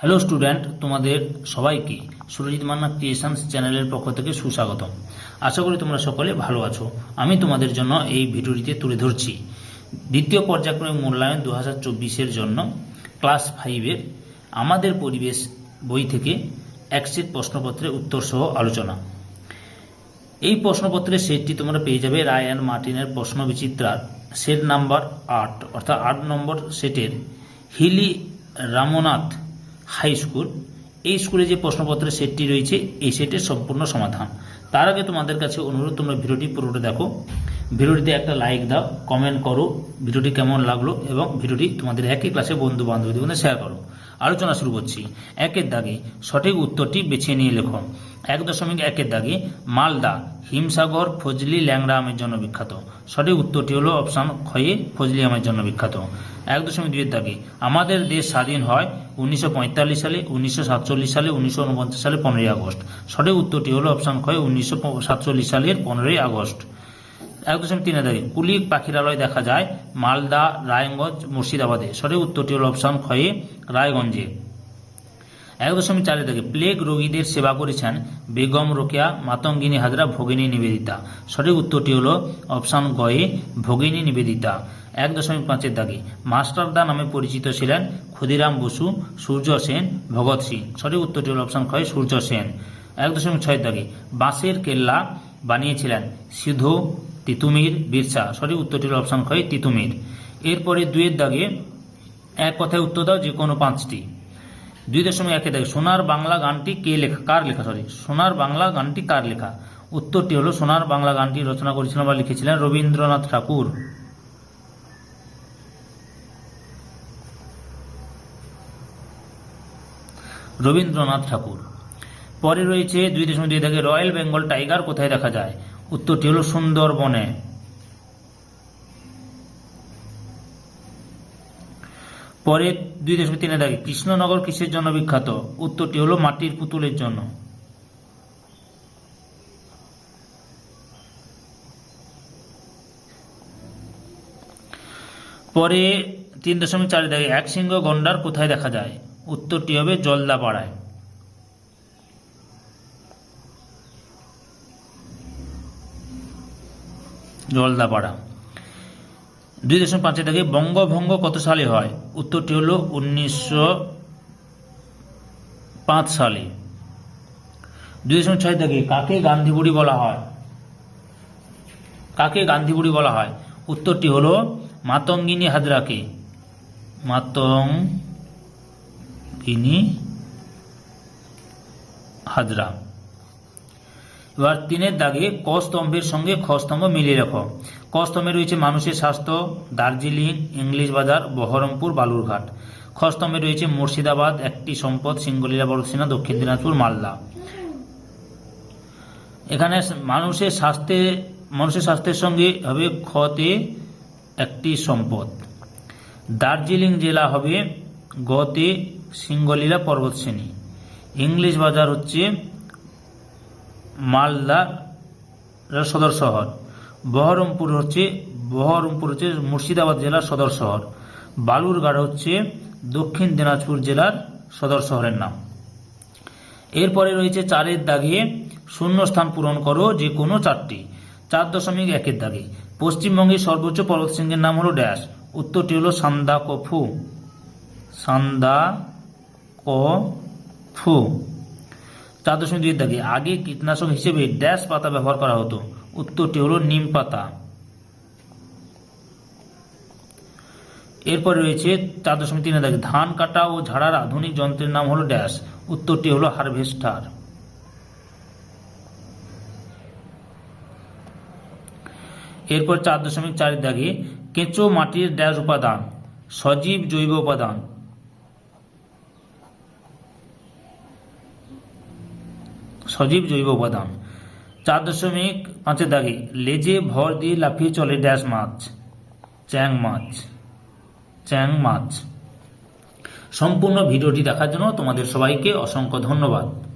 Hello student তোমাদের সবাইকে Surajit Manna creations চ্যানেলের পক্ষ থেকে সুস্বাগতম। আশা করি তোমরা সকলে ভালো আছো। আমি তোমাদের জন্য এই ভিডিওটিতে তুলে ধরছি। দ্বিতীয় পর্যায়ক্রমিক মূল্যায়ন দু হাজার চব্বিশের জন্য ক্লাস ফাইভের আমাদের পরিবেশ বই থেকে একসেট প্রশ্নপত্রের উত্তর সহ আলোচনা। এই প্রশ্নপত্রের সেটটি তোমরা পেয়ে যাবে রায় অ্যান্ড মার্টিনের প্রশ্ন বিচিত্রার সেট নাম্বার আট, অর্থাৎ আট নম্বর সেটের হিলি রামনাথ হাই স্কুল এই স্কুলে যে প্রশ্নপত্রের সেটটি রয়েছে, এই সেটের সম্পূর্ণ সমাধান। তার আগে তোমাদের কাছে অনুরোধ, তোমরা ভিডিওটি পুরোটা দেখো। ভিডিওটিতে একটা লাইক দাও কমেন্ট করো, ভিডিওটি কেমন লাগল এবং ভিডিওটি তোমাদের একই ক্লাসে বন্ধু বান্ধবীদের মধ্যে শেয়ার করো। আলোচনা শুরু করছি। একের দাগে সঠিক উত্তরটি বেছে নিয়ে লেখো। এক দশমিক একের দাগে মালদা, হিমসাগর, ফজলি, ল্যাংড়া আমের জন্য বিখ্যাত। সঠিক উত্তরটি হলো অপশান খয়ে ফজলি আমের জন্য বিখ্যাত। এক দশমিক দুইয়ের দাগে। আমাদের দেশ স্বাধীন হয় উনিশশো পঁয়তাল্লিশ সালে, উনিশশো সাতচল্লিশ সালে, উনিশশো উনপঞ্চাশ সালে পনেরোই আগস্ট। সঠিক উত্তরটি হলো অপশান ক্ষয় উনিশশো সালের পনেরোই আগস্ট। এক দশমিক তিনে দাগে কুলিক পাখিরালয় দেখা যায় মালদা, রায়গঞ্জ, মুর্শিদাবাদে। সঠিক উত্তরটি হল অপশান ক্ষয়ে রায়গঞ্জে। এক দশমিক চারে দাগে, প্লেগ রোগীদের সেবা করেছেন বেগম রোকেয়া, মাতঙ্গিনী হাজরা, ভগিনী নিবেদিতা। সঠিক উত্তরটি হল অপশান গয়ে ভগিনী নিবেদিতা। এক দশমিক পাঁচের দাগে। মাস্টারদা নামে পরিচিত ছিলেন ক্ষুদিরাম বসু, সূর্য সেন, ভগৎ সিং। সঠিক উত্তরটি হল অপশান ক্ষয় সূর্য সেন। এক দশমিক ছয়ের দাগে। বাঁশের কেল্লা বানিয়েছিলেন সিধু, তিতুমির, বিরসা। সঠিক উত্তরটি হল অপশান ক্ষয় তিতুমির। এরপরে দুয়ের দাগে এক কথায় উত্তর দাও যে কোনো পাঁচটি। দুই দশমিক একে দাগে। সোনার বাংলা গানটি কে লেখা? কার লেখা? সরি, সোনার বাংলা গানটি কার লেখা? উত্তরটি হলো সোনার বাংলা গানটি রচনা করেছিলেন বা লিখেছিলেন রবীন্দ্রনাথ ঠাকুর। রবীন্দ্রনাথ ঠাকুর। পরে রয়েছে দুই দশমিক দুই দাগে রয়্যাল বেঙ্গল টাইগার, কোথায় দেখা যায়? উত্তরটি হলো সুন্দরবনে। পরে দুই দশমিক তিনে দাগে কৃষ্ণনগর কিসের জন্য বিখ্যাত? উত্তরটি হলো মাটির পুতুলের জন্য। পরে তিন দশমিক চারে দাগে এক সিংহ গন্ডার, কোথায় দেখা যায়? উত্তরটি হবে জলদাপাড়ায়। জলদাপাড়া। দুই দশমিক পাঁচের দাগে বঙ্গভঙ্গ কত সালে হয়? উত্তরটি হলো উনিশশো পাঁচ সালে। দুই দশমিক ছয় দাগে কাকে গান্ধী বুড়ি বলা হয়? কাকে গান্ধী বুড়ি বলা হয়? উত্তরটি হলো মাতঙ্গিনী হাজরাকে। মাতঙ্গিনী হাজরা। এবার তিনের দাগে ক স্তম্ভের সঙ্গে খ স্তম্ভ মিলিয়ে রাখো। ক স্তম্ভে রয়েছে মানুষের স্বাস্থ্য, দার্জিলিং, ইংলিশ বাজার, বহরমপুর, বালুরঘাট। খ স্তম্ভে রয়েছে মুর্শিদাবাদ, একটি সম্পদ, সিঙ্গলীলা বড়সিনা, দক্ষিণ দিনাজপুর, মালদা। এখানে মানুষের স্বাস্থ্যে, মানুষের স্বাস্থ্যের সঙ্গে হবে খতে একটি সম্পদ। দার্জিলিং জেলা হবে গতে সিঙ্গলীলা পর্বতশ্রেণী। ইংলিশ বাজার হচ্ছে মালদা সদর শহর। বহরমপুর হচ্ছে বহরমপুর হচ্ছে মুর্শিদাবাদ জেলার সদর শহর। বালুরঘাট হচ্ছে দক্ষিণ দিনাজপুর জেলার সদর শহরের নাম। এরপরে রয়েছে চারের দাগে শূন্য স্থান পূরণ করো যে কোনো চারটি। চার দশমিক একের দাগে। পশ্চিমবঙ্গের সর্বোচ্চ পর্বতশৃঙ্গের নাম হলো ড্যাশ। উত্তরটি হলো সান্দা সান্দা কফু চার দশমিক দুই দাগে আগে কীটনাশক হিসেবে ড্যাশ পাতা ব্যবহার করা হতো। উত্তরটি হলো নিম পাতা। এরপরে রয়েছে চার দশমিক তিনে দাগে ধান কাটা ও ঝাড়ার আধুনিক যন্ত্রের নাম হলো ড্যাশ। উত্তরটি হলো হারভেস্টার। এরপর চার দশমিক চারের দাগে কেঁচো মাটির ড্যাশ উপাদান, সজীব জৈব উপাদান সজীব জৈব উপাদান চার দশমিক পাঁচের দাগে। লেজে ভর দিয়ে লাফিয়ে চলে ড্যাশ মাছ। চ্যাং মাছ। চ্যাং মাছ। সম্পূর্ণ ভিডিওটি দেখার জন্য তোমাদের সবাইকে অসংখ্য ধন্যবাদ।